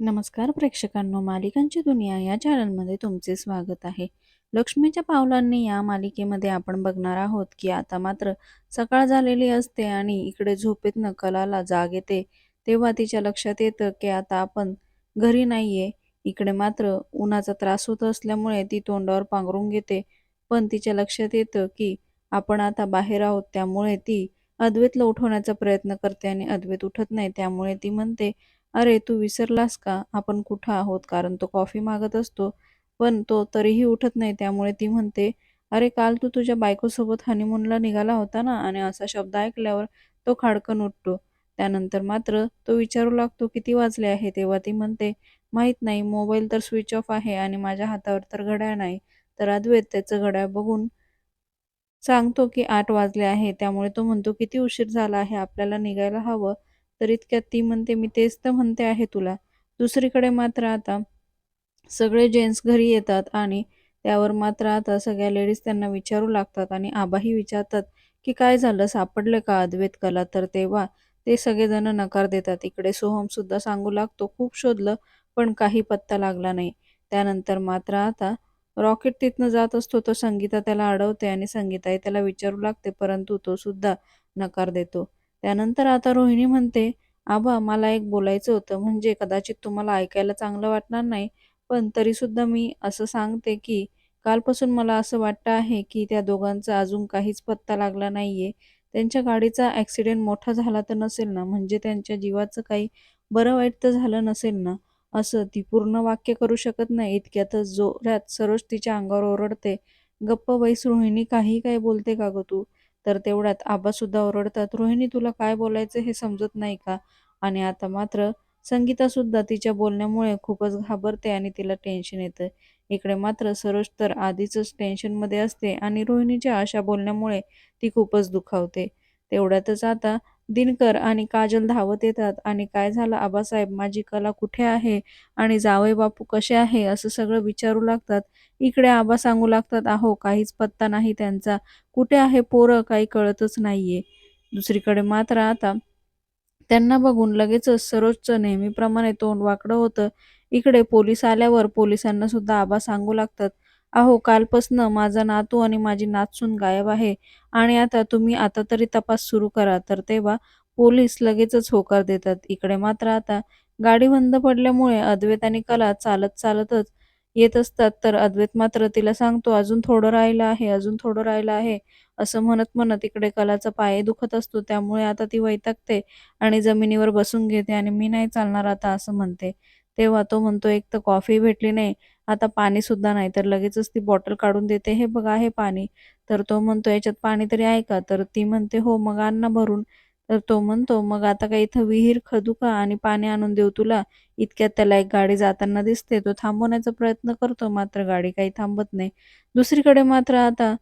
नमस्कार प्रेक्षकांनो मालिकांची दुनिया या चॅनलमध्ये तुमचे स्वागत आहे. लक्ष्मीच्या पावलांनी या मालिकेमध्ये आपण बघणार आहोत की आता मात्र सकाळ झालेली असते आणि इकडे झोपेतनं कलाला जाग येते. तेव्हा तिच्या लक्षात येतं की आता आपण घरी नाहीये. इकडे मात्र उन्हाचा त्रास होत असल्यामुळे ती तोंडावर पांघरून घेते. पण तिच्या लक्षात येतं की आपण आता बाहेर आहोत त्यामुळे ती अद्वैतला उठवण्याचा प्रयत्न करते आणि अद्वैत उठत नाही. त्यामुळे ती म्हणते अरे तू विसरलास का? आपण कुठं आहोत? कारण तो कॉफी मागत असतो. पण तो तरीही उठत नाही. त्यामुळे ती म्हणते अरे काल तू तुझ्या बायकोसोबत हनीमूनला निघाला होता ना? आणि असा शब्द ऐकल्यावर तो खाडकन उठतो. त्यानंतर मात्र तो विचारू लागतो किती वाजले आहे? तेव्हा ती म्हणते माहीत नाही. मोबाईल तर स्विच ऑफ आहे आणि माझ्या हातावर तर घड्याळ नाही. तर अद्वैत त्याचं घड्याळ बघून सांगतो की आठ वाजले आहे. त्यामुळे तो म्हणतो किती उशीर झाला आहे? आपल्याला निघायला हवं. तर इतक्यात ती म्हणते मी तेच तर म्हणते आहे तुला. दुसरीकडे मात्र आता सगळे जेंट्स घरी येतात आणि त्यावर मात्र आता सगळ्या लेडीज त्यांना विचारू लागतात आणि आबाही विचारतात की काय झालं? सापडलं का अद्वैत कला? तर तेव्हा ते सगळेजण नकार देतात. इकडे सोहम सुद्धा सांगू लागतो खूप शोधलं पण काही पत्ता लागला नाही. त्यानंतर मात्र आता रॉकेट तिथनं जात असतो तो संगीता त्याला अडवते आणि संगीताही त्याला विचारू लागते परंतु तो सुद्धा नकार देतो. त्यानंतर आता रोहिणी म्हणते आबा मला एक बोलायचं होतं. म्हणजे कदाचित तुम्हाला ऐकायला चांगलं वाटणार नाही पण तरीसुद्धा मी असं सांगते की कालपासून मला असं वाटतं आहे की त्या दोघांचा अजून काहीच पत्ता लागला नाहीये. त्यांच्या गाडीचा ॲक्सिडेंट मोठा झाला तर नसेल ना? म्हणजे त्यांच्या जीवाचं काही बरं वाईट तर झालं नसेल ना? असं ती पूर्ण वाक्य करू शकत नाही. इतक्यातच जोरात सरोज तिच्या अंगावर ओरडते गप्प बैस रोहिणी काही काय बोलते का गं तू? तर तेवढ्यात आबा सुद्धा ओरडतात रोहिणी तुला काय बोलायचं हे समजत नाही का? आणि आता मात्र संगीता सुद्धा तिच्या बोलण्यामुळे खूपच घाबरते आणि तिला टेन्शन येतं. इकडे मात्र सरोज तर आधीच टेन्शनमध्ये असते आणि रोहिणीच्या अशा बोलण्यामुळे ती खूपच दुखावते. तेवढ्यातच आता दिनकर आणि काजल धावत येतात. आणि काय झालं? आबासाहेब माझी कला कुठे आहे? आणि जावई बापू कसे आहे? असं सगळं विचारू लागतात. इकडे आबा सांगू लागतात आहो काहीच पत्ता नाही त्यांचा. कुठे आहे पोरं? काही कळतच नाहीये. दुसरीकडे मात्र आता त्यांना बघून लगेचच सरोजचं नेहमीप्रमाणे तोंड वाकडं होतं. इकडे पोलीस आल्यावर पोलिसांना सुद्धा आबा सांगू लागतात. अहो कालपासनं माझा नातू आणि माझी नातसून गायब आहे आणि आता तुम्ही आता तरी तपास सुरू करा. तर तेव्हा पोलीस लगेचच होकार देतात. इकडे मात्र आता गाडी बंद पडल्यामुळे अद्वैत आणि कला चालत चालतच येत असतात. तर अद्वैत मात्र तिला सांगतो अजून थोडं राहिलं आहे अजून थोडं राहिलं आहे. असं म्हणत म्हणत इकडे कलाचा पाय दुखत असतो. त्यामुळे आता ती वैतागते आणि जमिनीवर बसून घेते आणि मी नाही चालणार आता असं म्हणते. तेव्हा तो म्हणतो एक तर कॉफी भेटली नाही आता पाणी सुद्धा नाही तर लगेचच ती बॉटल काढून देते हे बघा हे पाणी. तर तो म्हणतो याच्यात पाणी तरी आहे का? तर ती म्हणते हो मग आण भरून. तर तो म्हणतो मग आता काय इथं विहीर खदू का आणि पाणी आणून देऊ तुला? इतक्यात त्याला एक गाडी जाताना दिसते तो थांबवण्याचा प्रयत्न करतो मात्र गाडी काही थांबत नाही. दुसरीकडे मात्र आता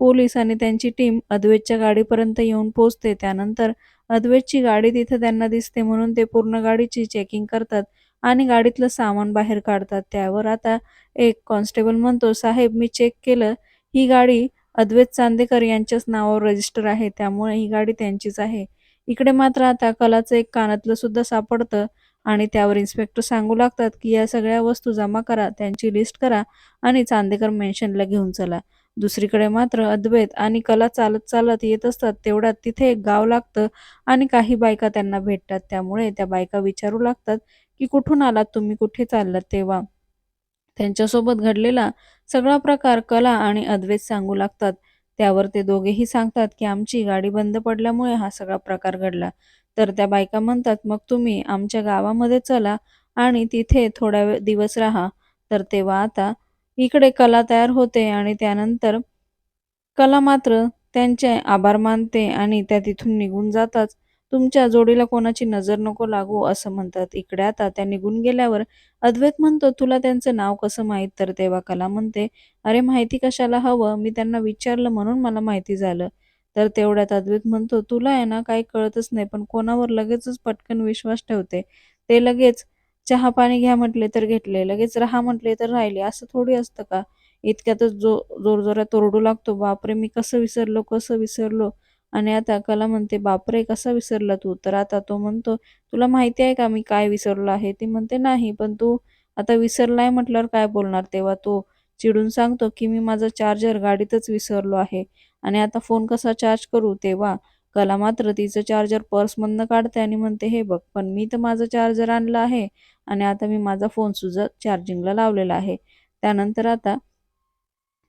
पोलीस आणि त्यांची टीम अद्वैतच्या गाडीपर्यंत येऊन पोहोचते. त्यानंतर अद्वैतची गाडी तिथं त्यांना दिसते म्हणून ते पूर्ण गाडीची चेकिंग करतात. आणि गाडीतलं सामान बाहेर काढतात त्यावर. आता एक कॉन्स्टेबल म्हणतो साहेब मी चेक केलं ही गाडी अद्वैत चांदेकर यांच्याच नावावर रजिस्टर आहे त्यामुळे ही गाडी त्यांचीच आहे. इकडे मात्र आता कलाचं एक कानातलं सुद्धा सापडतं आणि त्यावर इन्स्पेक्टर सांगू लागतात की या सगळ्या वस्तू जमा करा त्यांची लिस्ट करा आणि चांदेकर मेन्शनला घेऊन चला. दुसरीकडे मात्र अद्वैत आणि कला चालत चालत येत असतात तेवढ्यात तिथे एक गाव लागतं आणि काही बायका त्यांना भेटतात. त्यामुळे त्या बायका विचारू लागतात की कुठून आलात तुम्ही? कुठे चाललात तेव्हा? त्यांच्यासोबत घडलेला सगळा प्रकार कला आणि अद्वैत सांगू लागतात. त्यावर ते दोघेही सांगतात की आमची गाडी बंद पडल्यामुळे हा सगळा प्रकार घडला. तर त्या बायका म्हणतात मग तुम्ही आमच्या गावामध्ये चला आणि तिथे थोड्या दिवस राहा. तर तेव्हा आता इकडे कला तयार होते आणि त्यानंतर कला मात्र त्यांचे आभार मानते आणि त्या तिथून निघून जाताच तुमच्या जोडीला कोणाची नजर नको लागू असं म्हणतात. इकडे आता त्या निघून गेल्यावर अद्वैत म्हणतो तुला त्यांचं नाव कसं माहीत? तर तेव्हा कला म्हणते अरे माहिती कशाला हवं? मी त्यांना विचारलं म्हणून मला माहिती झालं. तर तेवढ्यात अद्वैत म्हणतो तुला आहे ना काही कळतच नाही पण कोणावर लगेचच पटकन विश्वास ठेवते. ते लगेच चहा पाणी घ्या म्हटले तर घेतले लगेच राहा म्हटले तर राहिले. असं थोडी असतं का? इतक्यातच जो जोरजोरात ओरडू लागतो बापरे मी कसं विसरलो कसं विसरलो? आणि आता कला म्हणते बापरे कसा विसरला तू? तर आता तो म्हणतो तुला माहिती आहे का मी काय विसरलो आहे? ती म्हणते नाही पण तू आता विसरलाय म्हटल्यावर काय बोलणार? तेव्हा तो चिडून सांगतो की मी माझा चार्जर गाडीतच विसरलो आहे आणि आता फोन कसा चार्ज करू? तेव्हा कला मात्र तिचं चार्जर पर्समधनं काढते आणि म्हणते हे बघ पण मी तर माझं चार्जर आणलं आहे आणि आता मी माझा फोन सुद्धा चार्जिंगला लावलेला आहे. त्यानंतर आता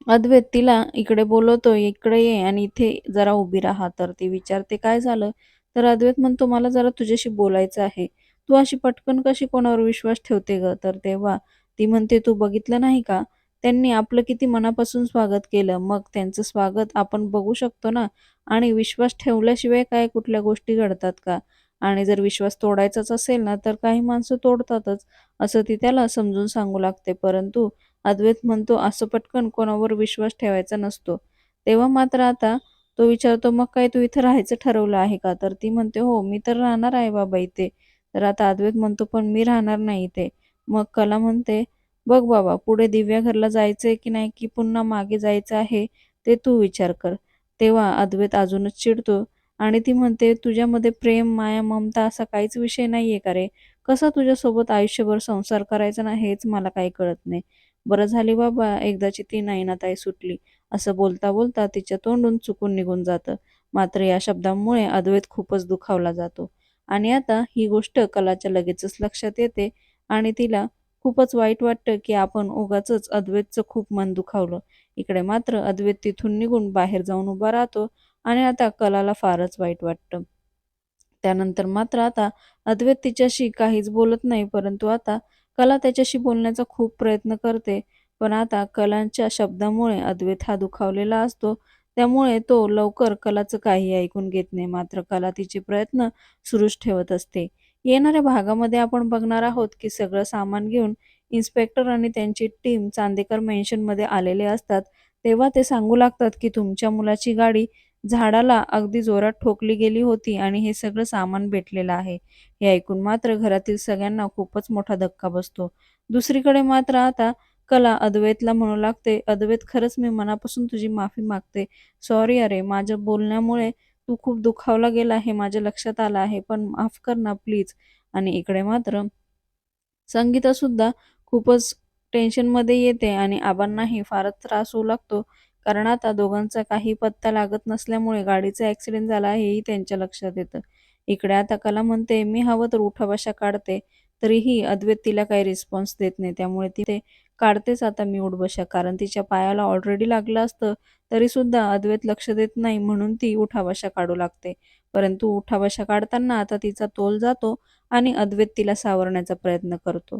अद्वैत तिला इकडे बोलवतो इकडे ये आणि इथे जरा उभी राहा. तर ती विचारते काय झालं? तर अद्वैत म्हणतो मला जरा तुझ्याशी बोलायचं आहे. तू अशी पटकन कशी कोणावर विश्वास ठेवते ग? तर तेव्हा ती म्हणते तू बघितलं नाही का? त्यांनी आपलं किती मनापासून स्वागत केलं. मग त्यांचं स्वागत आपण बघू शकतो ना? आणि विश्वास ठेवल्याशिवाय काय कुठल्या गोष्टी घडतात का? आणि जर विश्वास तोडायचाच असेल ना तर काही माणसं तोडतातच. असं ती त्याला समजून सांगू लागते. परंतु अद्वैत म्हणतो असं पटकन कोणावर विश्वास ठेवायचा नसतो. तेव्हा मात्र आता तो विचारतो मग काय तू इथं राहायचं ठरवलं आहे का? तर ती म्हणते हो मी तर राहणार आहे बाबा इथे. तर आता अद्वैत म्हणतो पण मी राहणार नाही इथे. मग कला म्हणते बघ बाबा पुढे दिव्या घरला जायचंय की नाही की पुन्हा मागे जायचं आहे ते तू विचार कर. तेव्हा अद्वैत अजूनच चिडतो आणि ती म्हणते तुझ्यामध्ये प्रेम माया ममता असा काहीच विषय नाहीये का रे? कसा तुझ्यासोबत आयुष्यभर संसार करायचा ना हेच मला काही कळत नाही. बरं झाली बाबा एकदाची ती नयनाताई सुटली. असं बोलता बोलता तिच्या तोंडून चुकून निघून जातं. मात्र या शब्दांमुळे अद्वैत खूपच दुखावला जातो. आणि आता ही गोष्ट कलाच्या लगेचच लक्षात येते आणि तिला खूपच वाईट वाटतं की आपण उगाच अद्वैतचं खूप मन दुखावलं. इकडे मात्र अद्वैत तिथून निघून बाहेर जाऊन उभा राहतो आणि आता कलाला फारच वाईट वाटतं. त्यानंतर मात्र आता अद्वैत तिच्याशी काहीच बोलत नाही परंतु आता कला त्याच्याशी बोलण्याचा खूप प्रयत्न करते. पण आता कलांच्या शब्दामुळे अद्वैत हा दुखावलेला असतो. त्यामुळे तो लवकर कलाचं काही ऐकून घेत नाही. मात्र कला तिचे प्रयत्न सुरूच ठेवत असते. येणाऱ्या भागामध्ये आपण बघणार आहोत की सगळं सामान घेऊन इन्स्पेक्टर आणि त्यांची टीम चांदेकर मेन्शनमध्ये आलेले असतात. तेव्हा ते सांगू लागतात की तुमच्या मुलाची गाडी झाडाला अगदी जोरात ठोकली गेली होती आणि हे सगळं सामान भेटलेलं आहे. हे ऐकून मात्र घरातील सगळ्यांना खूपच मोठा धक्का बसतो. दुसरीकडे मात्र आता कला अद्वैतला म्हणू लागते. अद्वैत खरंच मी मनापासून तुझी माफी मागते. सॉरी अरे माझ्या बोलण्यामुळे तू खूप दुखावला गेला हे माझ्या लक्षात आलं आहे पण माफ कर ना प्लीज. आणि इकडे मात्र संगीता सुद्धा खूपच टेन्शनमध्ये येते आणि आबांनाही फारच त्रास होऊ लागतो. कारण आता दोघांचा काही पत्ता लागत नसल्यामुळे गाडीचा ॲक्सिडेंट झाला हेही त्यांच्या लक्षात येतं. इकडे आता कला म्हणते मी हवं तर उठाभाषा काढते तरीही अद्वैत तिला काही रिस्पॉन्स देत नाही. त्यामुळे ती ते काढतेच आता मी उठबशा कारण तिच्या पायाला ऑलरेडी लागलं असतं तरी सुद्धा अद्वैत लक्ष देत नाही म्हणून ती उठाभाषा काढू लागते. परंतु उठाभाषा काढताना आता तिचा तोल जातो आणि अद्वैत तिला सावरण्याचा प्रयत्न करतो.